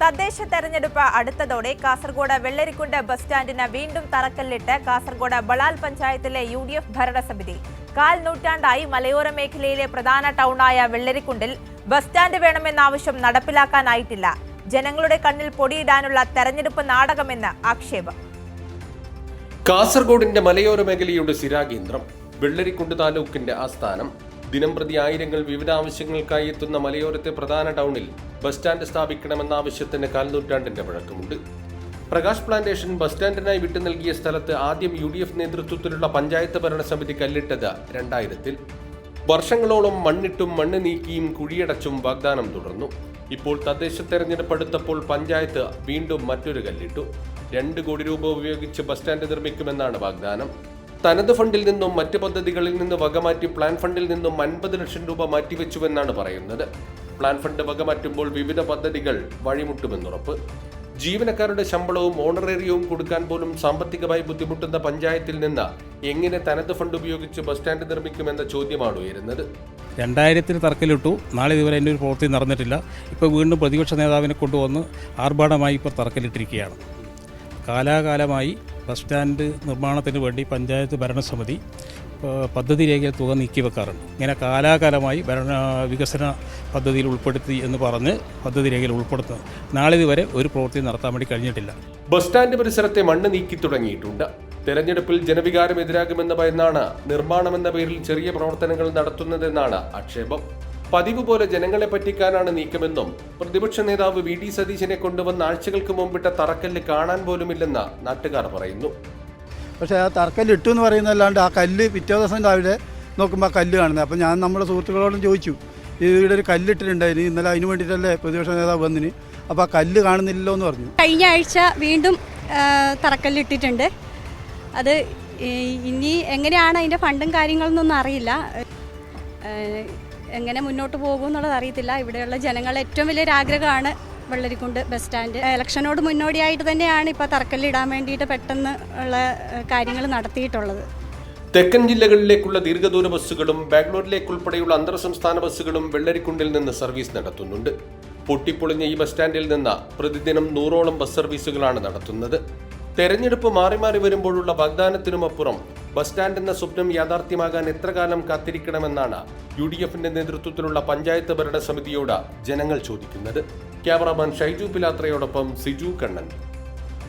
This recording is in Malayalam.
തദ്ദേശ തെരഞ്ഞെടുപ്പ് അടുത്തതോടെ കാസർഗോഡ് വെള്ളരിക്കുണ്ട് ബസ് സ്റ്റാൻഡിന് വീണ്ടും തറക്കല്ലിട്ട് കാസർഗോഡ് ബളാൽ പഞ്ചായത്തിലെ യു ഡി എഫ് ഭരണസമിതി. കാൽ നൂറ്റാണ്ടായി മലയോര മേഖലയിലെ പ്രധാന ടൗണായ വെള്ളരിക്കുണ്ടിൽ ബസ് സ്റ്റാൻഡ് വേണമെന്ന ആവശ്യം നടപ്പിലാക്കാനായിട്ടില്ല. ജനങ്ങളുടെ കണ്ണിൽ പൊടിയിടാനുള്ള തെരഞ്ഞെടുപ്പ് നാടകമെന്ന് ആക്ഷേപം. കാസർഗോഡിന്റെ മലയോര മേഖലയുടെ സ്ഥിരാകേന്ദ്രം വെള്ളരിക്കുണ്ട് താലൂക്കിന്റെ ആസ്ഥാനം ദിനംപ്രതി ആയിരങ്ങൾ വിവിധ ആവശ്യങ്ങൾക്കായി എത്തുന്ന മലയോരത്തെ പ്രധാന ടൗണിൽ ബസ് സ്റ്റാൻഡ് സ്ഥാപിക്കണമെന്ന ആവശ്യത്തിന് കാൽനൂറ്റാണ്ടിന്റെ വഴക്കമുണ്ട്. പ്രകാശ് പ്ലാന്റേഷൻ ബസ് സ്റ്റാൻഡിനായി വിട്ടു നൽകിയ സ്ഥലത്ത് ആദ്യം യു ഡി എഫ് നേതൃത്വത്തിലുള്ള പഞ്ചായത്ത് ഭരണസമിതി കല്ലിട്ടത് രണ്ടായിരത്തിൽ. വർഷങ്ങളോളം മണ്ണിട്ടും മണ്ണ് നീക്കിയും കുഴിയടച്ചും വാഗ്ദാനം തുടർന്നു. ഇപ്പോൾ തദ്ദേശ തെരഞ്ഞെടുപ്പ് അടുത്തപ്പോൾ പഞ്ചായത്ത് വീണ്ടും മറ്റൊരു കല്ലിട്ടു. രണ്ട് കോടി രൂപ ഉപയോഗിച്ച് ബസ് സ്റ്റാൻഡ് നിർമ്മിക്കുമെന്നാണ് വാഗ്ദാനം. തനത് ഫണ്ടിൽ നിന്നും മറ്റ് പദ്ധതികളിൽ നിന്ന് വകമാറ്റി പ്ലാൻ ഫണ്ടിൽ നിന്നും അൻപത് ലക്ഷം രൂപ മാറ്റിവെച്ചുവെന്നാണ് പറയുന്നത്. പ്ലാൻ ഫണ്ട് വകമാറ്റുമ്പോൾ വിവിധ പദ്ധതികൾ വഴിമുട്ടുമെന്നുറപ്പ്. ജീവനക്കാരുടെ ശമ്പളവും ഓണറേറിയവും കൊടുക്കാൻ പോലും സാമ്പത്തികമായി ബുദ്ധിമുട്ടുന്ന പഞ്ചായത്തിൽ നിന്ന് എങ്ങനെ തനത് ഫണ്ട് ഉപയോഗിച്ച് ബസ് സ്റ്റാൻഡ് നിർമ്മിക്കുമെന്ന ചോദ്യമാണ് ഉയരുന്നത്. രണ്ടായിരത്തിന് തറക്കല്ലിട്ടു. നാളെ ഇതുവരെ എന്റെ ഒരു പ്രവൃത്തി നടന്നിട്ടില്ല. ഇപ്പോൾ വീണ്ടും പ്രതിപക്ഷ നേതാവിനെ കൊണ്ടുവന്ന് ആർഭാടമായി ഇപ്പോൾ തർക്കിലിട്ടിരിക്കുകയാണ് കാലാകാലമായി ബസ് സ്റ്റാൻഡ് നിർമ്മാണത്തിന് വേണ്ടി പഞ്ചായത്ത് ഭരണസമിതി പദ്ധതി രേഖയിൽ തുക നീക്കി വെക്കാറുണ്ട്. ഇങ്ങനെ കാലാകാലമായി ഭരണ വികസന പദ്ധതിയിൽ ഉൾപ്പെടുത്തി എന്ന് പറഞ്ഞ് പദ്ധതി രേഖയിൽ ഉൾപ്പെടുത്തുന്നു നാളെ ഇതുവരെ ഒരു പ്രവൃത്തി നടത്താൻ വേണ്ടി കഴിഞ്ഞിട്ടില്ല. ബസ് സ്റ്റാൻഡ് പരിസരത്തെ മണ്ണ് നീക്കി തുടങ്ങിയിട്ടുണ്ട്. തെരഞ്ഞെടുപ്പിൽ ജനവികാരം എതിരാകുമെന്ന ഭയന്നാണ് നിർമ്മാണമെന്ന പേരിൽ ചെറിയ പ്രവർത്തനങ്ങൾ നടത്തുന്നതെന്നാണ് ആക്ഷേപം. പതിവ് പോലെ ജനങ്ങളെ പറ്റിക്കാനാണ് നീക്കമെന്നും പ്രതിപക്ഷ നേതാവ് വി ഡി സതീശനെ കൊണ്ടുവന്ന ആഴ്ചകൾക്ക് മുമ്പിട്ട തറക്കല്ല് കാണാൻ പോലുമില്ലെന്ന് നാട്ടുകാർ പറയുന്നു. പക്ഷേ ആ തറക്കല്ല് ഇട്ടു എന്ന് പറയുന്നതല്ലാണ്ട് ആ കല്ല് പിറ്റേ ദിവസം രാവിലെ നോക്കുമ്പോൾ ആ കല്ല് കാണുന്നത്. അപ്പോൾ ഞാൻ നമ്മുടെ സുഹൃത്തുക്കളോടും ചോദിച്ചു ഈ ഇവിടെ ഒരു കല്ലിട്ടിട്ടുണ്ടായിരുന്നു ഇന്നലെ അതിന് വേണ്ടിയിട്ടല്ലേ പ്രതിപക്ഷ നേതാവ് വന്നിന്? അപ്പോൾ ആ കല്ല് കാണുന്നില്ലല്ലോ എന്ന് പറഞ്ഞു. കഴിഞ്ഞ ആഴ്ച വീണ്ടും തറക്കല്ലിട്ടിട്ടുണ്ട് അത് ഇനി എങ്ങനെയാണ് അതിന്റെ ഫണ്ടും കാര്യങ്ങളൊന്നും അറിയില്ല. എങ്ങനെ മുന്നോട്ട് പോകും എന്നുള്ളത് അറിയത്തില്ല. ഇവിടെയുള്ള ജനങ്ങളുടെ ഏറ്റവും വലിയൊരു ആഗ്രഹമാണ് വെള്ളരിക്കുണ്ട് ബസ് സ്റ്റാൻഡ്. ഇലക്ഷനോട് മുന്നോടിയായിട്ട് തന്നെയാണ് ഇപ്പോൾ തറക്കല്ലിടാൻ വേണ്ടിയിട്ട് പെട്ടെന്ന് ഉള്ള കാര്യങ്ങൾ നടത്തിയിട്ടുള്ളത്. തെക്കൻ ജില്ലകളിലേക്കുള്ള ദീർഘദൂര ബസ്സുകളും ബാംഗ്ലൂരിലേക്കുൾപ്പെടെയുള്ള അന്തർ സംസ്ഥാന ബസ്സുകളും വെള്ളരിക്കുണ്ടിൽ നിന്ന് സർവീസ് നടത്തുന്നുണ്ട്. പൊട്ടിപ്പൊളിഞ്ഞ ഈ ബസ് സ്റ്റാൻഡിൽ നിന്ന് പ്രതിദിനം നൂറോളം ബസ് സർവീസുകളാണ് നടത്തുന്നത്. തെരഞ്ഞെടുപ്പ് മാറി മാറി വരുമ്പോഴുള്ള വാഗ്ദാനത്തിനുമപ്പുറം ബസ് സ്റ്റാൻഡ് എന്ന സ്വപ്നം യാഥാർത്ഥ്യമാകാൻ എത്ര കാലം കാത്തിരിക്കണമെന്നാണ് യു ഡി എഫിന്റെ നേതൃത്വത്തിലുള്ള പഞ്ചായത്ത് ഭരണ സമിതിയോട് ജനങ്ങൾ ചോദിക്കുന്നത്. ക്യാമറാമാൻ ഷൈജു പിലാത്രയോടൊപ്പം സിജു കണ്ണൻ.